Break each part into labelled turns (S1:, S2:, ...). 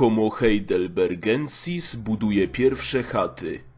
S1: Homo heidelbergensis buduje pierwsze chaty.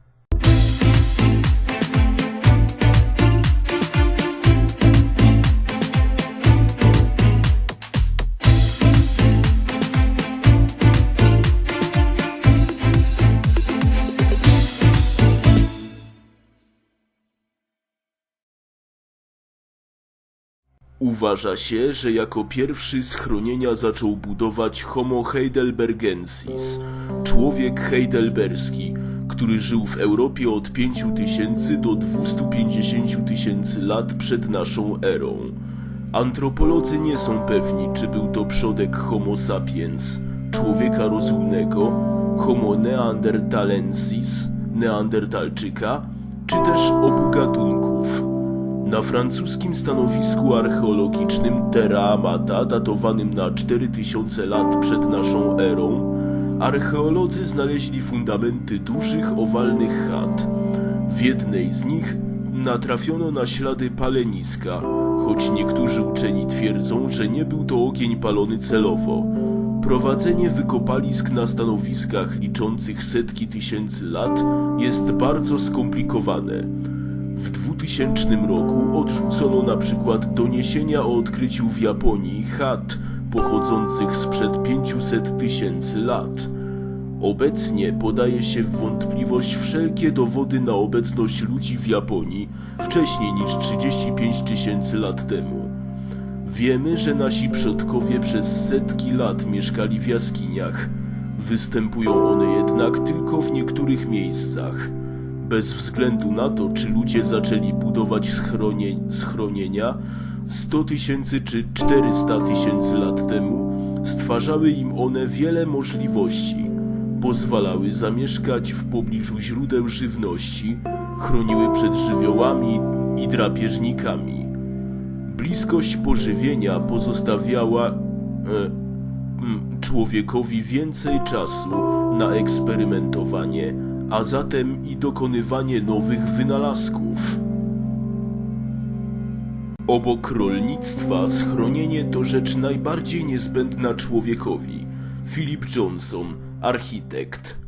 S1: Uważa się, że jako pierwszy schronienia zaczął budować Homo heidelbergensis, człowiek heidelberski, który żył w Europie od 5000 do 250 tysięcy lat przed naszą erą. Antropolodzy nie są pewni, czy był to przodek Homo sapiens, człowieka rozumnego, Homo neanderthalensis, neandertalczyka, czy też obu gatunków. Na francuskim stanowisku archeologicznym Terra Amata, datowanym na 4000 lat przed naszą erą, archeolodzy znaleźli fundamenty dużych, owalnych chat. W jednej z nich natrafiono na ślady paleniska, choć niektórzy uczeni twierdzą, że nie był to ogień palony celowo. Prowadzenie wykopalisk na stanowiskach liczących setki tysięcy lat jest bardzo skomplikowane. W 2000 roku odrzucono na przykład doniesienia o odkryciu w Japonii chat pochodzących sprzed 500 tysięcy lat. Obecnie podaje się w wątpliwość wszelkie dowody na obecność ludzi w Japonii wcześniej niż 35 tysięcy lat temu. Wiemy, że nasi przodkowie przez setki lat mieszkali w jaskiniach. Występują one jednak tylko w niektórych miejscach. Bez względu na to, czy ludzie zaczęli budować schronie, schronienia 100 tysięcy czy 400 tysięcy lat temu, stwarzały im one wiele możliwości. Pozwalały zamieszkać w pobliżu źródeł żywności, chroniły przed żywiołami i drapieżnikami. Bliskość pożywienia pozostawiała e, mm, człowiekowi więcej czasu na eksperymentowanie, a zatem i dokonywanie nowych wynalazków. Obok rolnictwa schronienie to rzecz najbardziej niezbędna człowiekowi. Philip Johnson, architekt.